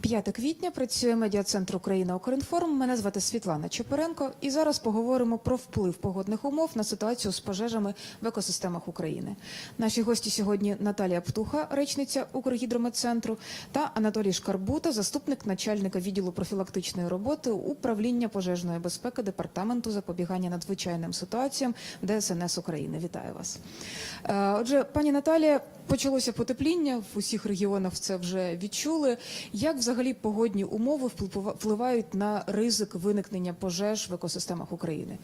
5 квітня працює медіа-центр Україна Укрінформ. Мене звати Світлана Чепуренко. І зараз поговоримо про вплив погодних умов на ситуацію з пожежами в екосистемах України. Наші гості сьогодні Наталія Птуха, речниця Укргідрометцентру, та Анатолій Шкарбута, заступник начальника відділу профілактичної роботи управління пожежної безпеки департаменту запобігання надзвичайним ситуаціям ДСНС України. Вітаю вас. Е, Отже, пані Наталія, почалося потепління в усіх регіонах. Це вже відчули. Як взагалі погодні умови вплива- впливають на ризик виникнення пожеж в екосистемах України?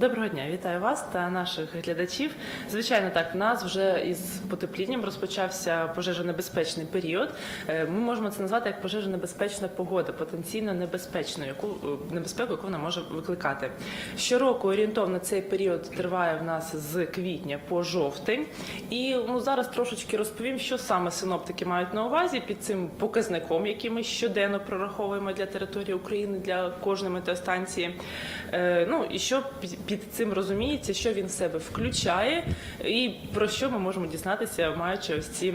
Доброго дня, вітаю вас та наших глядачів. Звичайно, так в нас вже із потеплінням розпочався пожежонебезпечний період. Е, Ми можемо це назвати як пожежонебезпечна погода, потенційно небезпечною, яку е, небезпеку, яку вона може викликати. Щороку орієнтовно цей період триває в нас з квітня по жовтень. І ну зараз трошечки розповім, що саме синоптики мають на увазі під цим показником, який ми щоденно прораховуємо для території України для кожної метеостанції. Е, Ну і що під- цим розуміється, що він в себе включає, і про що ми можемо дізнатися, маючи ось ці.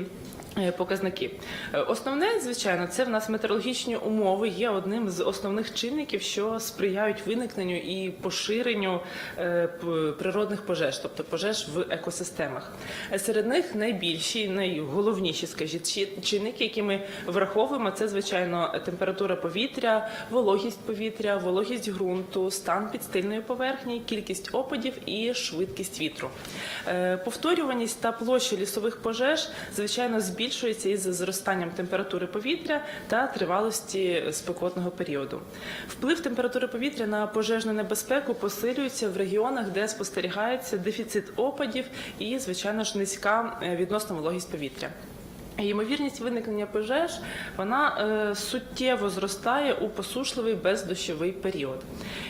Е, Показники Е, основне, звичайно, це в нас метеорологічні умови є одним з основних чинників, що сприяють виникненню і поширенню е, природних пожеж, тобто пожеж в екосистемах. Серед них найбільші, найголовніші, скажіть, чинники, які ми враховуємо, це звичайно температура повітря, вологість повітря, вологість ґрунту, стан підстильної поверхні, кількість опадів і швидкість вітру. Повторюваність та площа лісових пожеж, звичайно, збільшується із зростанням температури повітря та тривалості спекотного періоду. Вплив температури повітря на пожежну небезпеку посилюється в регіонах, де спостерігається дефіцит опадів і, звичайно ж, низька е, відносна вологість повітря. Ймовірність виникнення пожеж вона е, суттєво зростає у посушливий бездощовий період.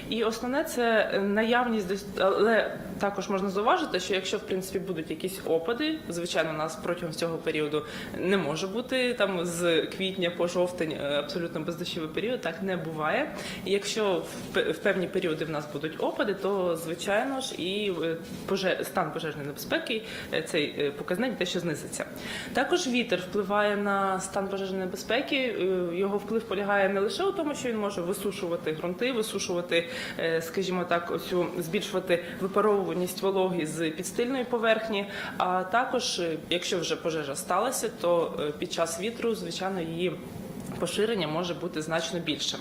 І основне це наявність але також можна зауважити, що якщо в принципі будуть якісь опади, звичайно, у нас протягом цього періоду не може бути там з квітня по жовтень е, абсолютно бездощовий період, так не буває. І якщо в певні періоди в нас будуть опади, то звичайно ж і е, поже- стан пожежної небезпеки е, цей е, показник дещо знизиться. Також вітер впливає на стан пожежної небезпеки. Е, Його вплив полягає не лише у тому, що він може висушувати ґрунти, висушувати, е, скажімо так, оцю збільшувати випаровуваність вологи з підстильної поверхні. А також, е, якщо вже пожежа сталася, то під час вітру, звичайно, її поширення може бути значно більшим.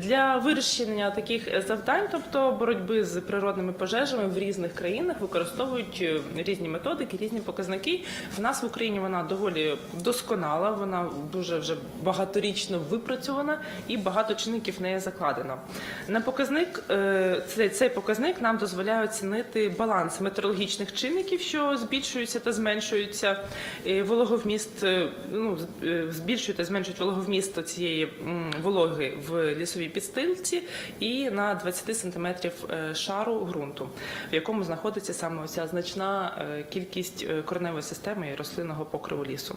Для вирішення таких е, завдань, тобто боротьби з природними пожежами в різних країнах, використовують е, різні методики, різні показники. В нас в Україні вона доволі досконала, вона дуже вже багаторічно випрацьована і багато чинників в неї закладено. На показник е, цей, цей показник нам дозволяє оцінити баланс метеорологічних чинників, що збільшуються та зменшуються. Вологовміст ну, збільшують та зменшують вологовміст цієї вологи в лісовій підстилці і на 20 сантиметрів е, шару ґрунту, в якому знаходиться саме оця значна е, кількість е, кореневої системи і рослинного покриву лісу.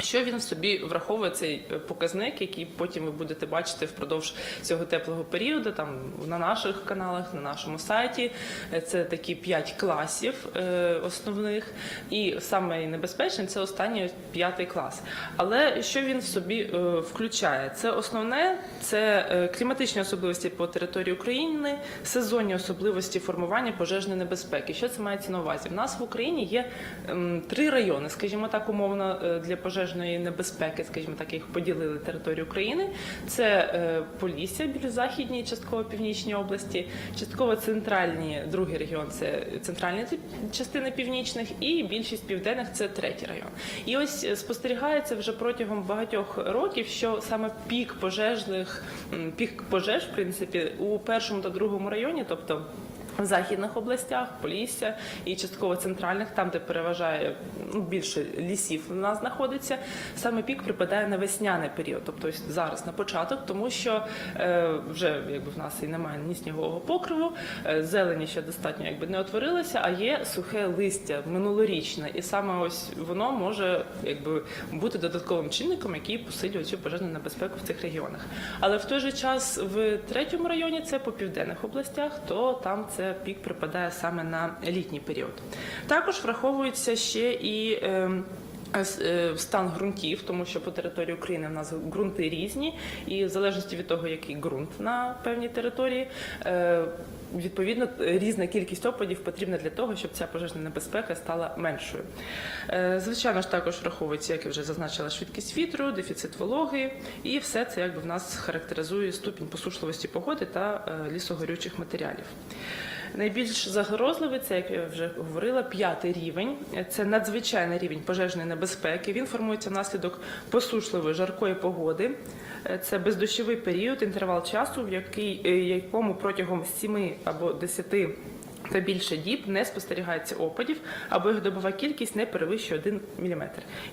Що він собі враховує цей е, показник, який потім ви будете бачити впродовж цього теплого періоду, там на наших каналах, на нашому сайті. Е, Це такі п'ять класів е, основних, і саме небезпечний це останній п'ятий клас. Але що він собі е, включає? Це основне це е, кліматичні особливості по території України, сезонні особливості формування пожежної небезпеки. Що це мається на увазі? В нас в Україні є ем, три райони, скажімо так, умовно е, для пожежної небезпеки, скажімо так, їх поділили територію України. Це е, Полісся біля західній, частково північній області, частково центральні, другий регіон це центральні частини північних, і більшість південних це третій район. І ось спостерігається вже протягом багатьох років, що саме пік пожежних, пік пожеж, в принципі, у першому та другому районі, тобто в західних областях, Полісся і частково центральних, там, де переважає ну, більше лісів в нас знаходиться, саме пік припадає на весняний період, тобто зараз на початок, тому що е, вже якби в нас і немає ні снігового покриву, е, зелені ще достатньо якби не утворилося, а є сухе листя минулорічне, і саме ось воно може якби бути додатковим чинником, який посилює цю пожежну небезпеку в цих регіонах. Але в той же час в третьому районі це по південних областях, то там це пік припадає саме на літній період. Також враховується ще і. ем, е, стан ґрунтів, тому що по території України в нас ґрунти різні, і в залежності від того, який ґрунт на певній території, е, відповідно різна кількість опадів потрібна для того, щоб ця пожежна небезпека стала меншою. Е, Звичайно ж, також враховується, як я вже зазначила, швидкість вітру, дефіцит вологи, і все це якби в нас характеризує ступінь посушливості погоди та лісогорючих матеріалів. Найбільш загрозливий це, як я вже говорила, п'ятий рівень. Це надзвичайний рівень пожежної небезпеки. Він формується внаслідок посушливої жаркої погоди. Це бездощовий період, інтервал часу, в який, е, якому протягом 7 або 10 та більше діб не спостерігається опадів, або їх добова кількість не перевищує 1 мм.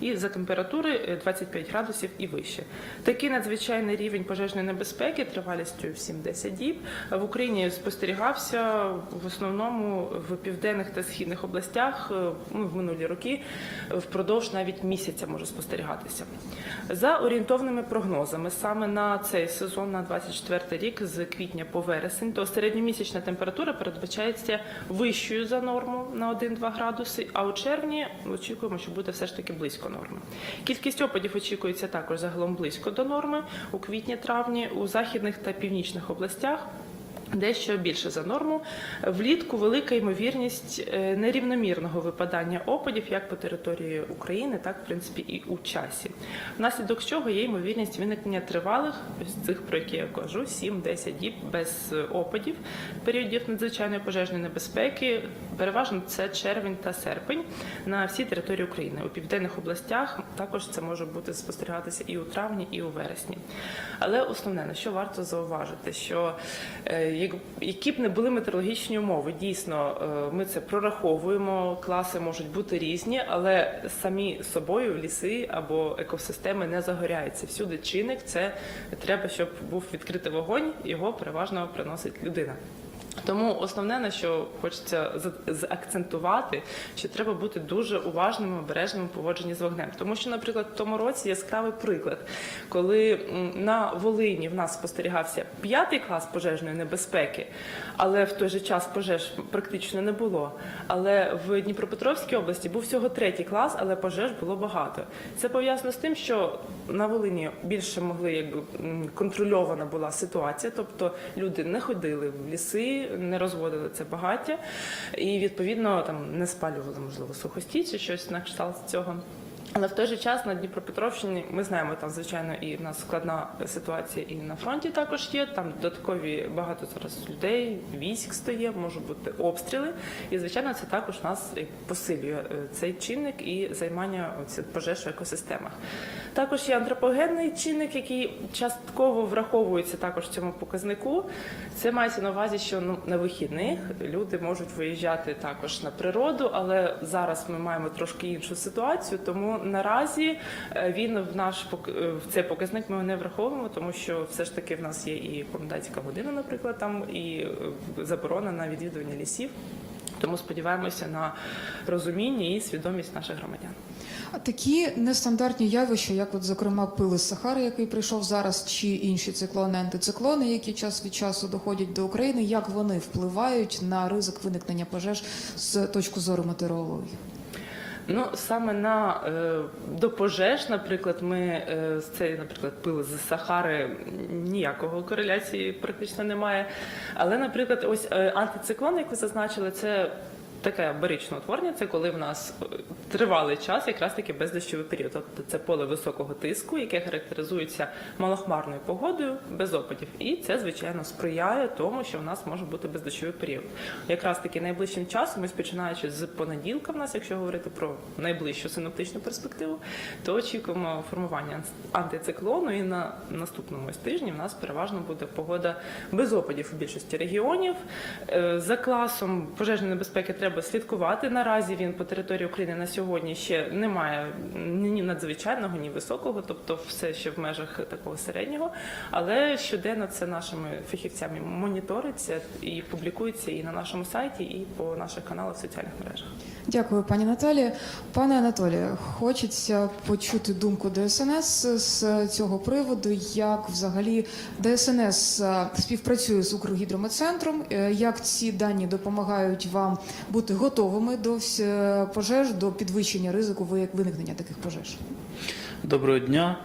І за температури е, 25 градусів і вище. Такий надзвичайний рівень пожежної небезпеки тривалістю 7-10 діб в Україні спостерігався в основному в південних та східних областях е, ну, в минулі роки е, впродовж навіть місяця може спостерігатися. За орієнтовними прогнозами, саме на цей сезон, на 24 рік, з квітня по вересень, то середньомісячна температура передбачається вищою за норму на 1-2 градуси, а у червні очікуємо, що буде все ж таки близько норми. Кількість опадів очікується також загалом близько до норми у квітні-травні у західних та північних областях. Дещо більше за норму. Влітку велика ймовірність е, нерівномірного випадання опадів як по території України, так в принципі і у часі. Внаслідок чого є ймовірність виникнення тривалих цих, про які я кажу, 7-10 діб без е, опадів, періодів надзвичайної пожежної небезпеки. Переважно це червень та серпень на всій території України. У південних областях також це може бути спостерігатися і у травні, і у вересні. Але основне на що варто зауважити, що е, які б не були метеорологічні умови, дійсно е, ми це прораховуємо. Класи можуть бути різні, але самі собою ліси або екосистеми не загоряються. Всюди чинник це треба, щоб був відкритий вогонь, його переважно приносить людина. Тому основне на що хочеться заакцентувати, що треба бути дуже уважними, обережними у поводженні з вогнем. Тому що, наприклад, в тому році яскравий приклад, коли на Волині в нас спостерігався п'ятий клас пожежної небезпеки, але в той же час пожеж практично не було. Але в Дніпропетровській області був всього третій клас, але пожеж було багато. Це пов'язано з тим, що на Волині більше могли якби контрольована була ситуація, тобто люди не ходили в ліси, не розводили це багаття, і відповідно там не спалювали можливо сухості чи щось на кшталт цього. Але в той же час на Дніпропетровщині ми знаємо, там звичайно і в нас складна ситуація, і на фронті також є. Там додаткові багато зараз людей, військ стає, можуть бути обстріли. І звичайно, це також нас посилює е, цей чинник і займання пожеж в екосистемах. Також є антропогенний чинник, який частково враховується також в цьому показнику. Це мається на увазі, що ну на вихідних люди можуть виїжджати також на природу, але зараз ми маємо трошки іншу ситуацію, тому наразі е, він в наш е, в цей показник ми не враховуємо, тому що все ж таки в нас є і комендантська година, наприклад, там і е, заборона на відвідування лісів. Тому сподіваємося на розуміння і свідомість наших громадян. А Такі нестандартні явища, як, от, зокрема, пили Сахари, який прийшов зараз, чи інші циклони, антициклони, які час від часу доходять до України, як вони впливають на ризик виникнення пожеж з точки зору метеорології? Ну саме на е, до пожеж, наприклад, ми е, з цей, наприклад, пили з Сахари ніякого кореляції практично немає. Але, наприклад, ось е, антициклон, як ви зазначили, це. Таке баричне утворення це коли в нас е, тривалий час, якраз таки бездощовий період. Тобто це поле високого тиску, яке характеризується малохмарною погодою, без опадів. І це, звичайно, сприяє тому, що в нас може бути бездощовий період. Якраз таки найближчим часом, ось починаючи з понеділка, в нас, якщо говорити про найближчу синоптичну перспективу, то очікуємо формування антициклону. І на наступному ось тижні в нас переважно буде погода без опадів у більшості регіонів. Е, За класом пожежної небезпеки треба слідкувати. Наразі він по території України на сьогодні ще немає ні надзвичайного, ні високого, тобто все ще в межах такого середнього. Але щоденно це нашими фахівцями моніториться і публікується і на нашому сайті, і по наших каналах в соціальних мережах. Дякую, пані Наталі. Пане Анатолію, хочеться почути думку ДСНС з цього приводу, як взагалі ДСНС е, співпрацює з Укргідрометцентром, е, як ці дані допомагають вам бути готовими до пожеж, до підвищення ризику виникнення таких пожеж? Доброго дня.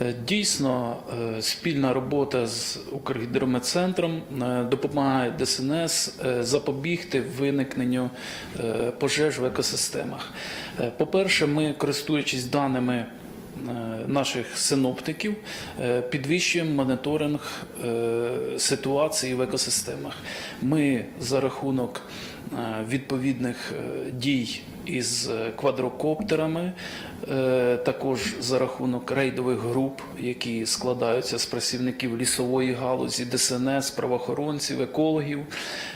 Е, Дійсно, е, спільна робота з Укргідрометцентром е, допомагає ДСНС запобігти виникненню пожеж в екосистемах. По-перше, ми, користуючись даними наших синоптиків, е, підвищуємо моніторинг е, ситуації в екосистемах. Ми за рахунок е, відповідних е, дій із е, квадрокоптерами, е, також за рахунок рейдових груп, які складаються з працівників лісової галузі, ДСНС, правоохоронців, екологів.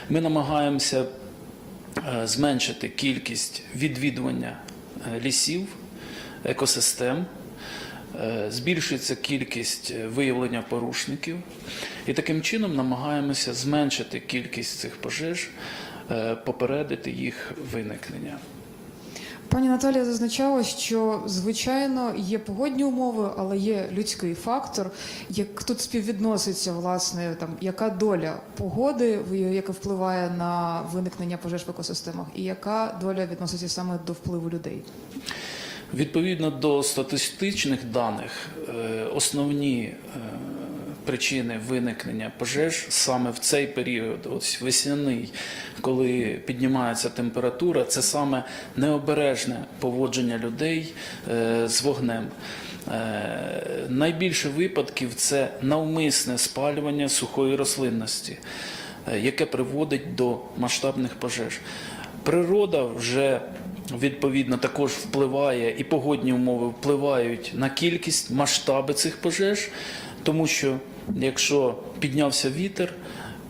Ми намагаємося е, зменшити кількість відвідування е, лісів, екосистем. Е, Збільшується кількість е, виявлення порушників, і таким чином намагаємося зменшити кількість цих пожеж, е, попередити їх виникнення. Пані Наталія зазначала, що звичайно є погодні умови, але є людський фактор. Як тут співвідноситься власне там яка доля погоди, яка впливає на виникнення пожеж в екосистемах, і яка доля відноситься саме до впливу людей? Відповідно до статистичних даних, е, основні е, причини виникнення пожеж саме в цей період, ось весняний, коли піднімається температура, це саме необережне поводження людей е, з вогнем. Найбільше випадків це навмисне спалювання сухої рослинності, яке приводить до масштабних пожеж. Природа вже відповідно також впливає, і погодні умови впливають на кількість, масштаби цих пожеж, тому що якщо піднявся вітер,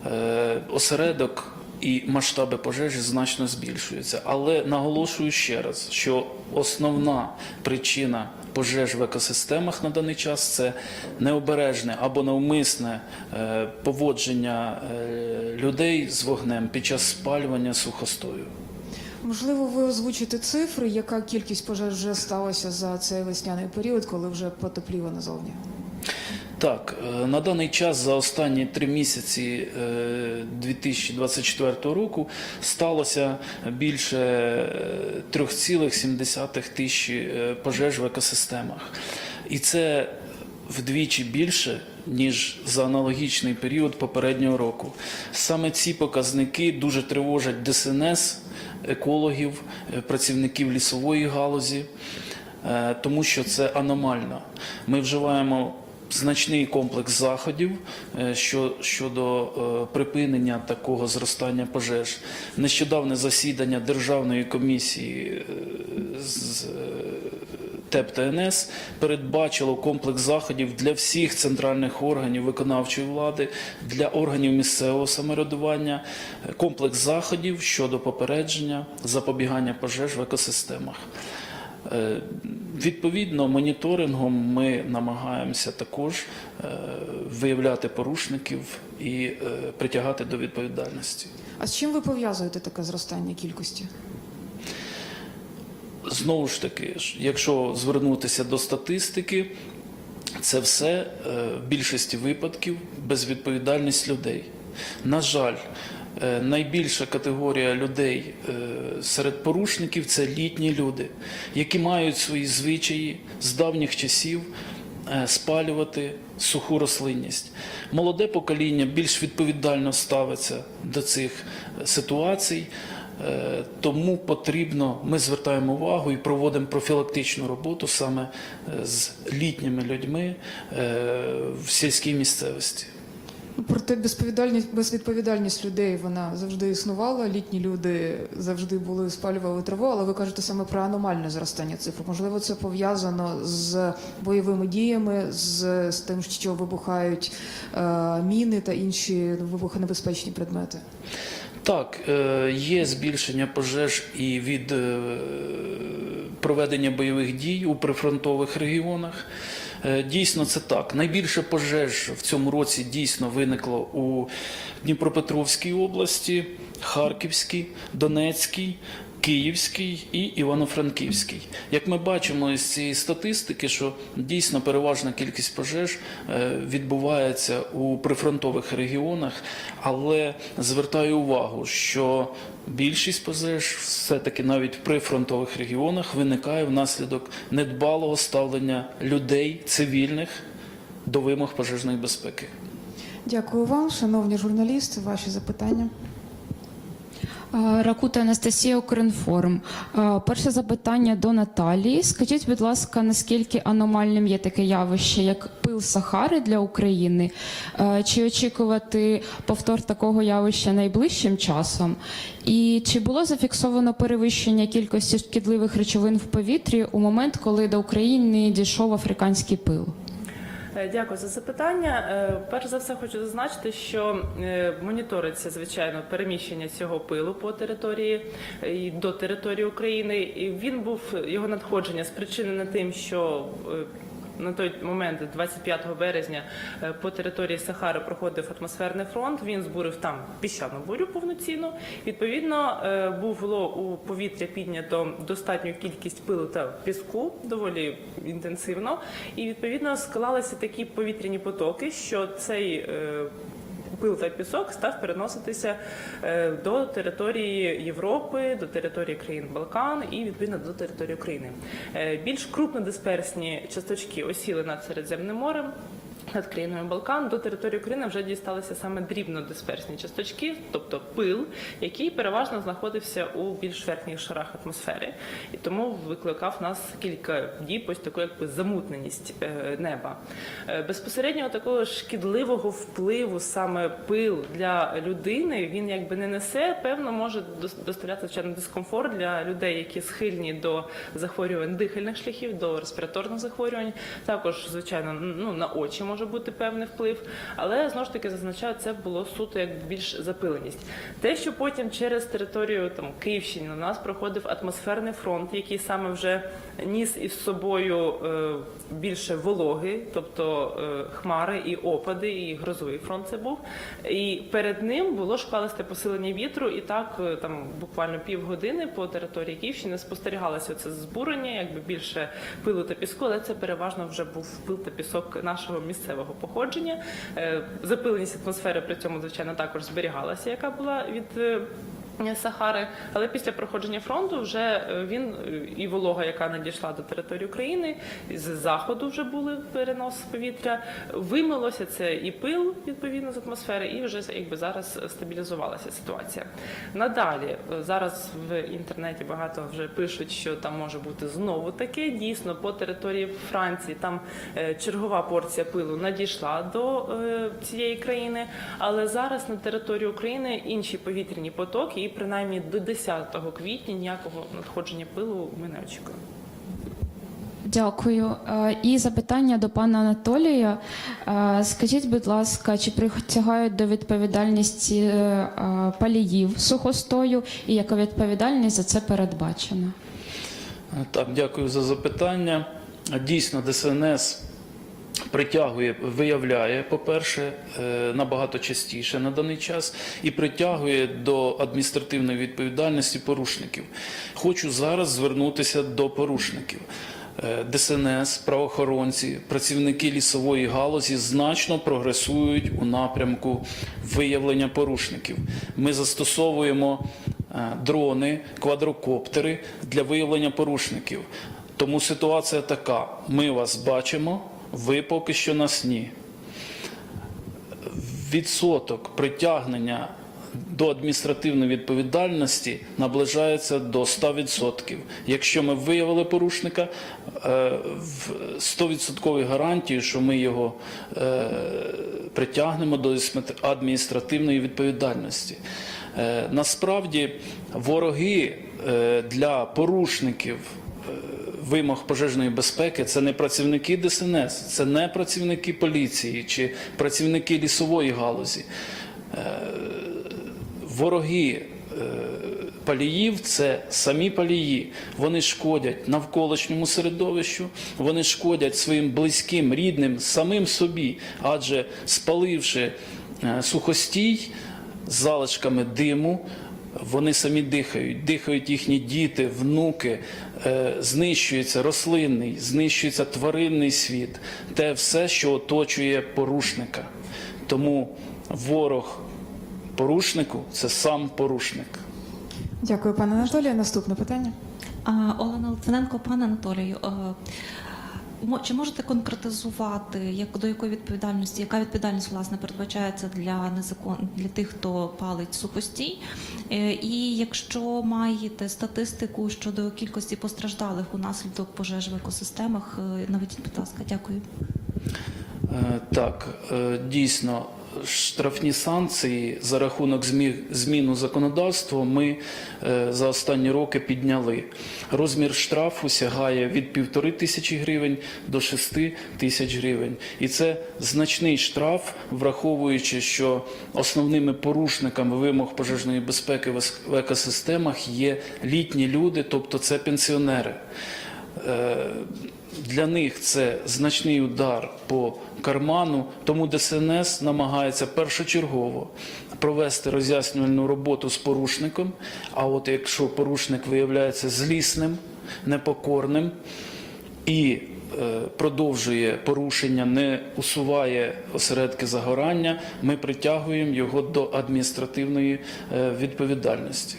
е, осередок і масштаби пожежі значно збільшуються. Але наголошую ще раз, що основна причина пожеж в екосистемах на даний час це необережне або навмисне е, поводження е, людей з вогнем під час спалювання сухостою. Можливо, ви озвучите цифри, яка кількість пожеж вже сталася за цей весняний період, коли вже потепліло назовні? Так, е, на даний час за останні три місяці е, 2024 року сталося більше е, 3,7 тисячі е, пожеж в екосистемах. І це вдвічі більше, ніж за аналогічний період попереднього року. Саме ці показники дуже тривожать ДСНС, екологів, е, працівників лісової галузі, е, тому що це аномально. Ми вживаємо значний комплекс заходів е, щодо припинення такого зростання пожеж. Нещодавне засідання Державної комісії з ТЕП передбачило комплекс заходів для всіх центральних органів виконавчої влади, для органів місцевого самоврядування, комплекс заходів щодо попередження запобігання пожеж в екосистемах. Е, Відповідно, моніторингом ми намагаємося також е, виявляти порушників і е, притягати до відповідальності. А з чим ви пов'язуєте таке зростання кількості? Знову ж таки, якщо звернутися до статистики, це все е, в більшості випадків безвідповідальність людей. На жаль, е, найбільша категорія людей е, серед порушників це літні люди, які мають свої звичаї з давніх часів е, спалювати суху рослинність. Молоде покоління більш відповідально ставиться до цих е, ситуацій. Е, Тому потрібно, ми звертаємо увагу і проводимо профілактичну роботу саме е, з літніми людьми е, в сільській місцевості. Проте безповідальність, безвідповідальність людей вона завжди існувала. Літні люди завжди були спалювали траву, але ви кажете саме про аномальне зростання цифр. Можливо, це пов'язано з бойовими діями, з, з тим, що вибухають е, міни та інші вибухонебезпечні предмети. Так, е, є збільшення пожеж і від е, проведення бойових дій у прифронтових регіонах. Е, Дійсно, це так. Найбільше пожеж в цьому році дійсно виникло у Дніпропетровській області, Харківській, Донецькій, Київський і Івано-Франківський. Як ми бачимо із цієї статистики, що дійсно переважна кількість пожеж е, відбувається у прифронтових регіонах, але звертаю увагу, що більшість пожеж все-таки навіть в прифронтових регіонах виникає внаслідок недбалого ставлення людей, цивільних до вимог пожежної безпеки. Дякую вам, шановні журналісти. Ваші запитання. Е, Ракута Анастасія Укрінформ. Е, Перше запитання до Наталії. Скажіть, будь ласка, наскільки аномальним є таке явище, як пил Сахари для України? Е, Чи очікувати повтор такого явища найближчим часом? І чи було зафіксовано перевищення кількості шкідливих речовин в повітрі у момент, коли до України дійшов африканський пил? Е, Дякую за запитання. Е, Перш за все, хочу зазначити, що е, моніториться звичайно переміщення цього пилу по території і до території України. І він був його надходження спричинене тим, що на той момент, 25 березня, е, по території Сахари проходив атмосферний фронт. Він збурив там піщану бурю повноцінну. Відповідно, е, було у повітря піднято достатню кількість пилу та піску доволі інтенсивно, і відповідно склалися такі повітряні потоки, що цей е, Пил та пісок став переноситися е, до території Європи, до території країн Балкан і відповідно до території України. Більш Більш крупнодисперсні часточки осіли над Середземним морем. Над країною Балкан до території України вже дісталися саме дрібнодисперсні часточки, тобто пил, який переважно знаходився у більш верхніх шарах атмосфери, і тому викликав нас кілька діб ось таку якби замутненість е, неба. Е, Безпосередньо такого шкідливого впливу саме пил для людини він якби не несе. Певно, може дос- доставляти звичайно дискомфорт для людей, які схильні до захворювань дихальних шляхів, до респіраторних захворювань. Також, звичайно, ну на очі може бути певний вплив, але знову ж таки зазначаю, це було суто як більш запиленість. Те, що потім через територію там Київщини у нас проходив атмосферний фронт, який саме вже ніс із собою е, більше вологи, тобто е, хмари і опади, і грозовий фронт це був. І перед ним було шквалисте посилення вітру, і так е, там буквально півгодини по території Київщини спостерігалося це збурення, якби більше пилу та піску, але це переважно вже був пил та пісок нашого місцевого походження. Е, Запиленість атмосфери при цьому, звичайно, також зберігалася, яка була від. Сахари, але після проходження фронту вже е, він е, і волога, яка надійшла до території України, з заходу вже були перенос повітря. Вимилося це і пил відповідно з атмосфери, і вже якби зараз стабілізувалася ситуація. Надалі е, зараз в інтернеті багато вже пишуть, що там може бути знову таке. Дійсно, по території Франції там чергова порція пилу надійшла до цієї країни, але зараз на території України інші повітряні потоки, і принаймні до 10 квітня ніякого надходження пилу ми не очікуємо. Дякую. Е, І запитання до пана Анатолія. Е, Скажіть, будь ласка, чи притягають до відповідальності е, паліїв сухостою і яка відповідальність за це передбачена? Так, дякую за запитання. Дійсно, ДСНС притягує, виявляє, по-перше, е, набагато частіше на даний час і притягує до адміністративної відповідальності порушників. Хочу зараз звернутися до порушників. Е, ДСНС, правоохоронці, працівники лісової галузі значно прогресують у напрямку виявлення порушників. Ми застосовуємо е, дрони, квадрокоптери для виявлення порушників. Тому ситуація така: ми вас бачимо, ви поки що нас ні. Відсоток притягнення до адміністративної відповідальності наближається до 100%. Якщо ми виявили порушника, е, в 100% гарантію, що ми його е, притягнемо до адміністративної відповідальності. Е, Насправді вороги для порушників вимог пожежної безпеки це не працівники ДСНС, це не працівники поліції чи працівники лісової галузі. Е, Вороги е, паліїв це самі палії. Вони шкодять навколишньому середовищу, вони шкодять своїм близьким, рідним, самим собі, адже спаливши е, сухостій залишками диму, вони самі дихають, дихають їхні діти, внуки, е, знищується рослинний, знищується тваринний світ, те все, що оточує порушника. Тому ворог порушнику це сам порушник. Дякую, пане Анатолію. Наступне питання. А, Олена Литвиненко, пане Анатолію, е, чи можете конкретизувати, як до якої відповідальності, яка відповідальність власне передбачається для незакон для тих, хто палить сухостій? Е, І якщо маєте статистику щодо кількості постраждалих унаслідок пожеж в екосистемах, е, наведіть, будь ласка, дякую. Е, Так, дійсно, штрафні санкції за рахунок змі- зміну законодавства ми е, за останні роки підняли. Розмір штрафу сягає від півтори тисячі гривень до шести тисяч гривень. І це значний штраф, враховуючи, що основними порушниками вимог пожежної безпеки в екосистемах є літні люди, тобто це пенсіонери. Для них це значний удар по карману, тому ДСНС намагається першочергово провести роз'яснювальну роботу з порушником. А от якщо порушник виявляється злісним, непокорним і е, продовжує порушення, не усуває осередки загорання, ми притягуємо його до адміністративної е, відповідальності.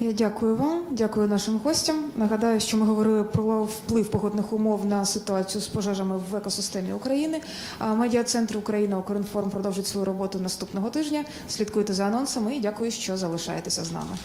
Я дякую вам, дякую нашим гостям. Нагадаю, що ми говорили про вплив погодних умов на ситуацію з пожежами в екосистемі України. А медіа-центр Україна Укрінформ продовжить свою роботу наступного тижня. Слідкуйте за анонсами і дякую, що залишаєтеся з нами.